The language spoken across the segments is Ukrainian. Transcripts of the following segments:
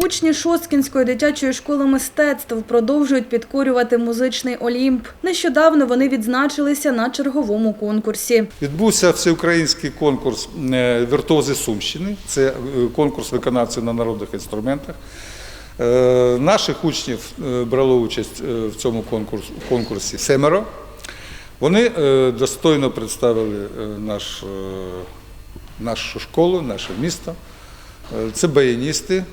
Учні Шосткінської дитячої школи мистецтв продовжують підкорювати музичний Олімп. Нещодавно вони відзначилися на черговому конкурсі. Відбувся всеукраїнський конкурс е, «Віртуози Сумщини. Це е, конкурс виконавців на народних інструментах. Е, Наших учнів брало участь в цьому конкурсі семеро. Вони достойно представили наш, нашу школу, наше місто. Це баяністи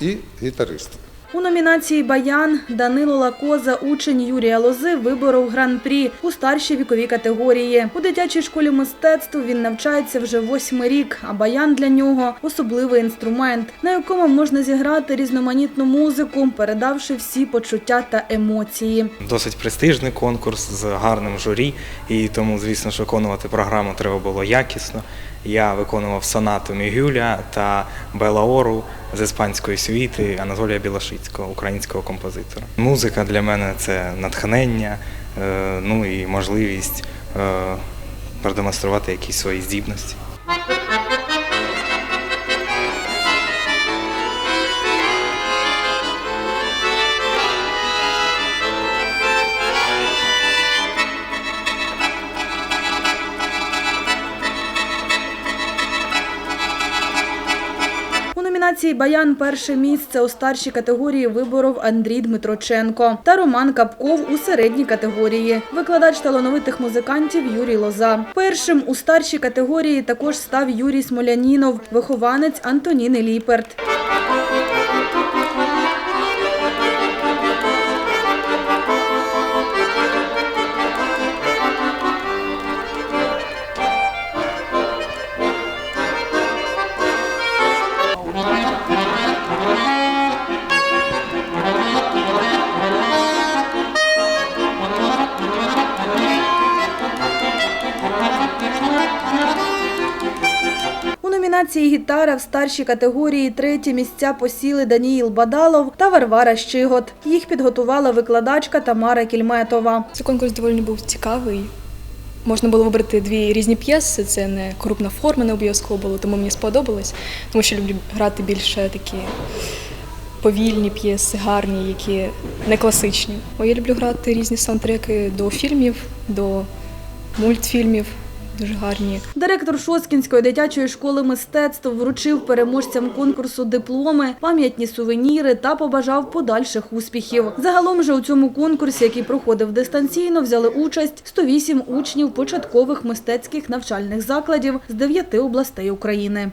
і гітаристи. У номінації Баян Данило Лакоза, учень Юрія Лози, виборов гран-прі у старшій віковій категорії. У дитячій школі мистецтв він навчається вже восьмий рік, а баян для нього особливий інструмент, на якому можна зіграти різноманітну музику, передавши всі почуття та емоції. Досить престижний конкурс з гарним журі, і тому, звісно ж, виконувати програму треба було якісно. Я виконував сонату Мігюля та Белаору з іспанської світи Анатолія Білошицького, українського композитора. Музика для мене це натхнення, е, ну і можливість е, продемонструвати якісь свої здібності. Номінації Баян перше місце у старшій категорії виборов Андрій Дмитроченко та Роман Капков у середній категорії. Викладач талановитих музикантів Юрій Лоза. Першим у старшій категорії також став Юрій Смолянінов, вихованець Антоніни Ліперт. Номінації Гітара в старшій категорії треті місця посіли Даніїл Бадалов та Варвара Щигот. Їх підготувала викладачка Тамара Кільметова. Цей конкурс доволі був цікавий. Можна було вибрати дві різні п'єси. Це не крупна форма, не обов'язково було, тому мені сподобалось, тому що люблю грати більше такі повільні п'єси, гарні, які не класичні. Бо я люблю грати різні саундтреки до фільмів, до мультфільмів, дуже гарні. Директор Шоскінської дитячої школи мистецтв вручив переможцям конкурсу дипломи, пам'ятні сувеніри та побажав подальших успіхів. Загалом же у цьому конкурсі, який проходив дистанційно, взяли участь 108 учнів початкових мистецьких навчальних закладів з 9 областей України.